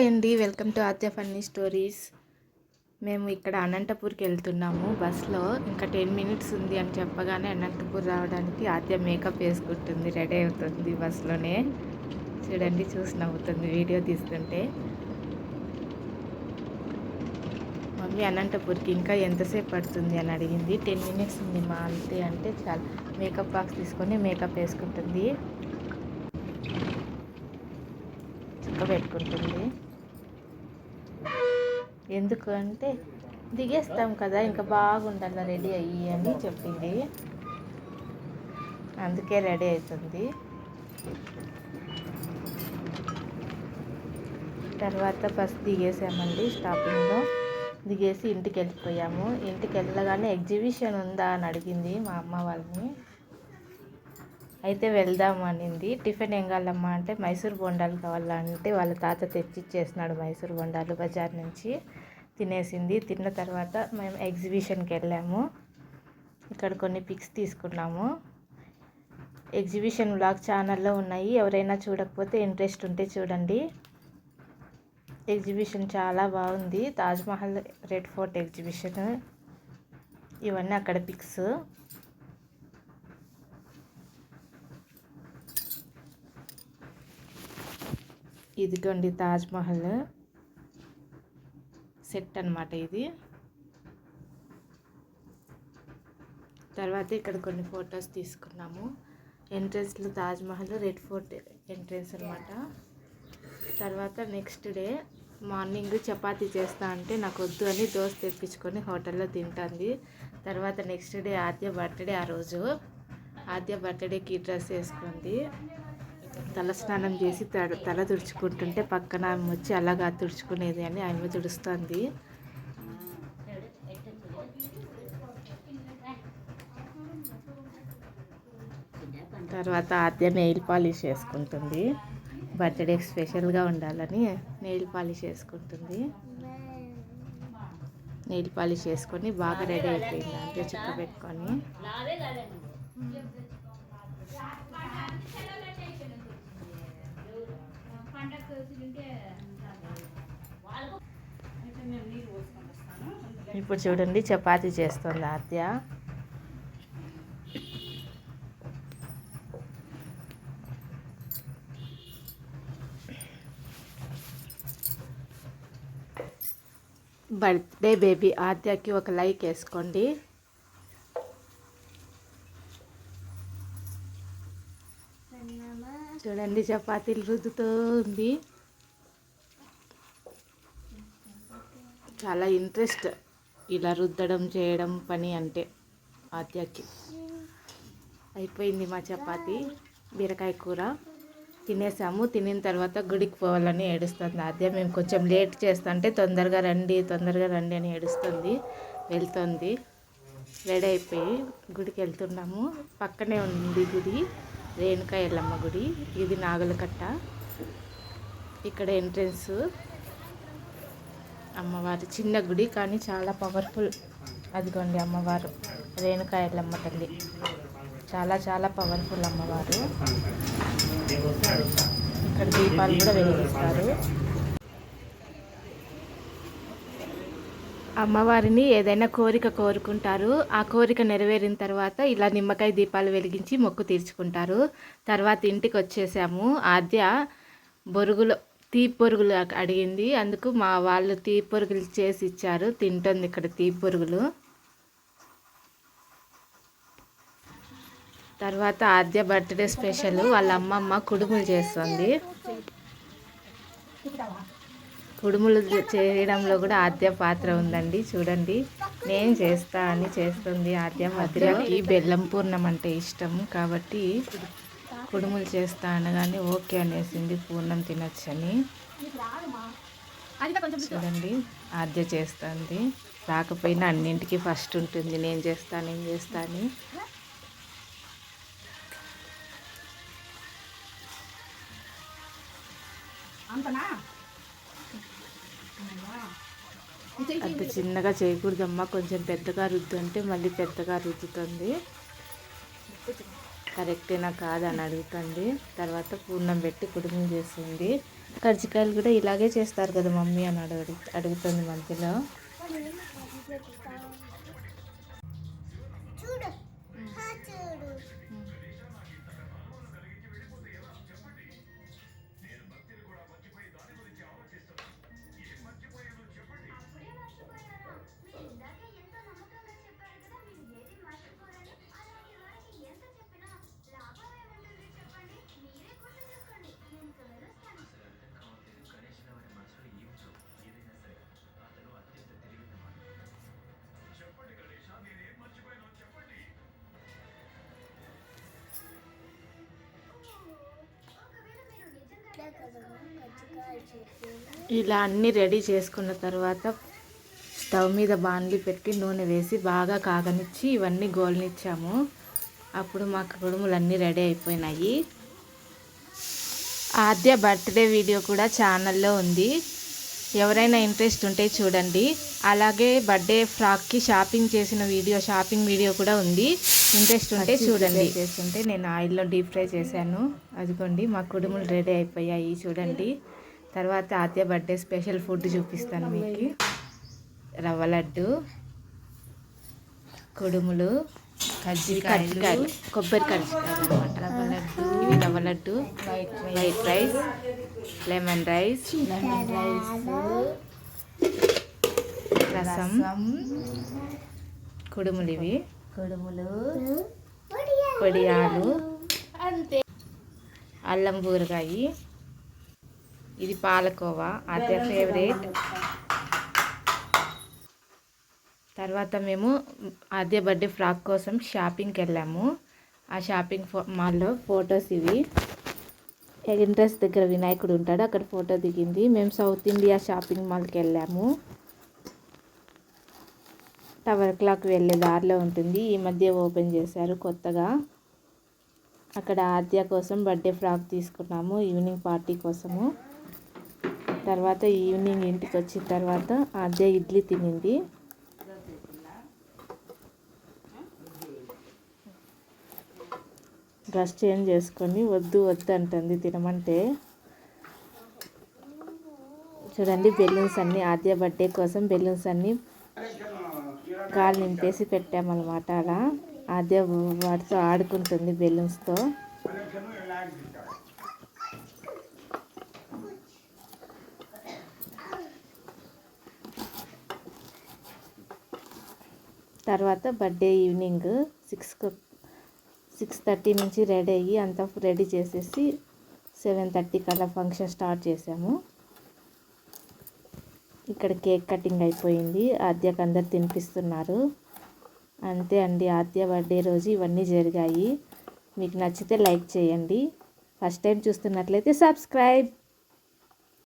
Hi అండి. Welcome to Aadya funny stories. మేము ఇక్కడ అనంతపూర్కి వెళ్తున్నాము. బస్లో ఇంకా టెన్ మినిట్స్ ఉంది అని చెప్పగానే అనంతపూర్ రావడానికి ఆద్య మేకప్ వేసుకుంటుంది. రెడీ అవుతుంది బస్లోనే. చూడండి చూసి నవ్వుతుంది వీడియో తీస్తుంటే. మమ్మీ అనంతపూర్కి ఇంకా ఎంతసేపు పడుతుంది అని అడిగింది. టెన్ మినిట్స్ ఉంది మా అంతే అంటే చాలా. మేకప్ బాక్స్ తీసుకొని మేకప్ వేసుకుంటుంది. చుక్క పెట్టుకుంటుంది. ఎందుకు అంటే దిగేస్తాం కదా ఇంకా బాగుండాలి రెడీ అయ్యి అని చెప్పింది. అందుకే రెడీ అవుతుంది తర్వాత ఫస్ట్ దిగేసామండి స్టాపింగ్లో. దిగేసి ఇంటికి వెళ్ళిపోయాము ఇంటికి వెళ్ళగానే ఎగ్జిబిషన్ ఉందా అని అడిగింది మా అమ్మ వాళ్ళని. అయితే వెళ్దాం అనింది టిఫిన్ ఏం కావాలమ్మా అంటే మైసూర్ బొండాలు కావాలంటే వాళ్ళ తాత తెచ్చిచ్చేసినాడు మైసూర్ బొండాలు బజార్ నుంచి తినేసింది. తిన్న తర్వాత మేము ఎగ్జిబిషన్కి వెళ్ళాము. ఇక్కడ కొన్ని పిక్స్ తీసుకున్నాము. ఎగ్జిబిషన్ బ్లాగ్ ఛానల్లో ఉన్నాయి. ఎవరైనా చూడకపోతే ఇంట్రెస్ట్ ఉంటే చూడండి. ఎగ్జిబిషన్ చాలా బాగుంది. Taj Mahal red fort exhibition. ఇవన్నీ అక్కడ పిక్స్. ఇదిగోండి తాజ్మహల్ సెట్ అనమాట ఇది. తర్వాత ఇక్కడ కొన్ని ఫొటోస్ తీసుకున్నాము. ఎంట్రన్స్లో తాజ్మహల్ రెడ్ ఫోర్ట్ ఎంట్రన్స్ అనమాట తర్వాత నెక్స్ట్ డే మార్నింగ్ చపాతి చేస్తా అంటే నాకు వద్దు అని దోశ తెప్పించుకొని హోటల్లో తింటుంది. తర్వాత నెక్స్ట్ డే ఆద్య బర్త్డే ఆ రోజు. ఆద్య బర్త్డేకి డ్రెస్ వేసుకుంది. తల స్నానం చేసి తల తల తుడుచుకుంటుంటే పక్కన ఆమె వచ్చి అలాగా తుడుచుకునేది అని ఆమె తుడుస్తుంది. తర్వాత ఆద్య నెయిల్ పాలిష్ వేసుకుంటుంది బర్త్డే స్పెషల్గా ఉండాలని నెయిల్ పాలిష్ వేసుకుంటుంది నెయిల్ పాలిష్ వేసుకొని బాగా రెడీ అయిపోయింది అంటే చిక్క పెట్టుకొని. ఇప్పుడు చూడండి చపాతీ చేస్తుంది ఆద్య. బర్త్డే బేబీ ఆద్యకి ఒక లైక్ వేసుకోండి. చూడండి చపాతీలు రుద్దుతూ ఉంది. చాలా ఇంట్రెస్ట్ ఇలా రుద్దడం చేయడం పని అంటే ఆద్యకి. అయిపోయింది మా చపాతి బీరకాయ కూర. తినేసాము తినిన తర్వాత గుడికి పోవాలని ఏడుస్తుంది ఆద్య. మేము కొంచెం లేట్ చేస్తుంటే తొందరగా రండి తొందరగా రండి అని ఏడుస్తుంది వెళ్తుంది. రెడీ అయిపోయి గుడికి వెళ్తున్నాము. పక్కనే ఉంది గుడి. రేణుకా ఎల్లమ్మ గుడి. ఇది నాగులకట్ట. ఇక్కడ ఎంట్రెన్స్ అమ్మవారు చిన్న గుడి కానీ చాలా పవర్ఫుల్. అదిగోండి అమ్మవారు రేణుకా ఎల్లమ్మ తల్లి. చాలా చాలా పవర్ఫుల్ అమ్మవారు. ఇక్కడ దీపాలు కూడా వెలిగిస్తారు. అమ్మవారిని ఏదైనా కోరిక కోరుకుంటారు ఆ కోరిక నెరవేరిన తర్వాత ఇలా నిమ్మకాయ దీపాలు వెలిగించి మొక్కు తీర్చుకుంటారు. తర్వాత ఇంటికి వచ్చేసాము. ఆద్య బొరుగులు తీపి పొరుగులు అడిగింది. అందుకు మా వాళ్ళు తీపి పొరుగులు చేసి ఇచ్చారు. తింటుంది ఇక్కడ తీపి పొరుగులు. తర్వాత ఆద్య బర్త్డే స్పెషల్ వాళ్ళ అమ్మమ్మ కుడుములు చేస్తుంది. కుడుములు చేయడంలో కూడా ఆద్య పాత్ర ఉందండి. చూడండి నేను చేస్తా అని చేస్తుంది ఆద్య మధ్యలోకి బెల్లం పూర్ణం అంటే ఇష్టం కాబట్టి కుడుములు చేస్తా అనగానే ఓకే అనేసింది. పూర్ణం తినొచ్చని. చూడండి ఆద్య చేస్తుంది. రాకపోయినా అన్నింటికి ఫస్ట్ ఉంటుంది. నేను చేస్తా నేను చేస్తా అని. అంత చిన్నగా చేయకూడదమ్మా. కొంచెం పెద్దగా రుద్దు అంటే మళ్ళీ పెద్దగా రుద్దుతుంది. కరెక్టేనా కాదని అడుగుతుంది. తర్వాత పూర్ణం పెట్టి కుటుంబం చేస్తుంది. కర్జికాయలు కూడా ఇలాగే చేస్తారు కదా మమ్మీ అని అడుగు అడుగుతుంది మధ్యలో. ఇలా అన్నీ రెడీ చేసుకున్న తర్వాత స్టవ్ మీద బాండ్లీ పెట్టి నూనె వేసి బాగా కాగనిచ్చి ఇవన్నీ గోల్నిచ్చాము. అప్పుడు మాకు కుడుములు అన్నీ రెడీ అయిపోయినాయి. ఆద్య బర్త్డే వీడియో కూడా ఛానల్లో ఉంది. ఎవరైనా ఇంట్రెస్ట్ ఉంటే చూడండి. అలాగే బర్త్డే ఫ్రాక్కి షాపింగ్ చేసిన వీడియో షాపింగ్ వీడియో కూడా ఉంది. ఇంట్రెస్ట్ ఉంటే చూడండి. చేస్తుంటే నేను ఆయిల్లో డీప్ ఫ్రై చేశాను. అదిగోండి మా కుడుములు రెడీ అయిపోయాయి. చూడండి. తర్వాత ఆద్య బర్త్డే స్పెషల్ ఫుడ్ చూపిస్తాను మీకు. రవ్వ లడ్డు కుడుములు కజ్జికాయలు కొబ్బరి కజ్జికాయలు అనమాట rava laddu laddu white rice lemon rice lemon rice rasam కుడుములు ఇవి. కుడుములు పొడియాలు అంతే అల్లం బూరగాయి ఇది పాలకోవా అదే ఫేవరెట్. తర్వాత మేము అదే బర్త్డే ఫ్రాక్ కోసం షాపింగ్కి వెళ్ళాము. ఆ షాపింగ్ ఫో మాల్లో ఫొటోస్ ఇవి. ఎంట్రన్స్ దగ్గర వినాయకుడు ఉంటాడు అక్కడ ఫోటో దిగింది. మేము సౌత్ ఇండియా షాపింగ్ మాల్కి వెళ్ళాము. టవర్ క్లాక్ వెళ్ళే దారిలో ఉంటుంది. ఈ మధ్య ఓపెన్ చేశారు కొత్తగా. అక్కడ ఆద్య కోసం బర్త్డే ఫ్రాక్ తీసుకున్నాము ఈవినింగ్ పార్టీ కోసము. తర్వాత ఈవినింగ్ ఇంటికి వచ్చిన తర్వాత ఆద్య ఇడ్లీ తినింది. డ్రెస్ చేంజ్ చేసుకొని వద్దు వద్దు అంటుంది తినమంటే. చూడండి బెలూన్స్ అన్నీ ఆద్య బర్త్డే కోసం బెలూన్స్ అన్నీ కాలు నింపేసి పెట్టామన్నమాట అలా. ఆద్య వాటితో ఆడుకుంటుంది బెలూన్స్తో. తర్వాత birthday evening six six thirty నుంచి రెడీ అయ్యి అంతా రెడీ చేసేసి సెవెన్ థర్టీ కల్లా ఫంక్షన్ స్టార్ట్ చేసాము. ఇక్కడ కేక్ కటింగ్ అయిపోయింది. ఆద్యకు అందరు తినిపిస్తున్నారు. అంతే అండి ఆద్య బర్త్డే రోజు ఇవన్నీ జరిగాయి. మీకు నచ్చితే లైక్ చేయండి. ఫస్ట్ టైం చూస్తున్నట్లయితే సబ్స్క్రైబ్.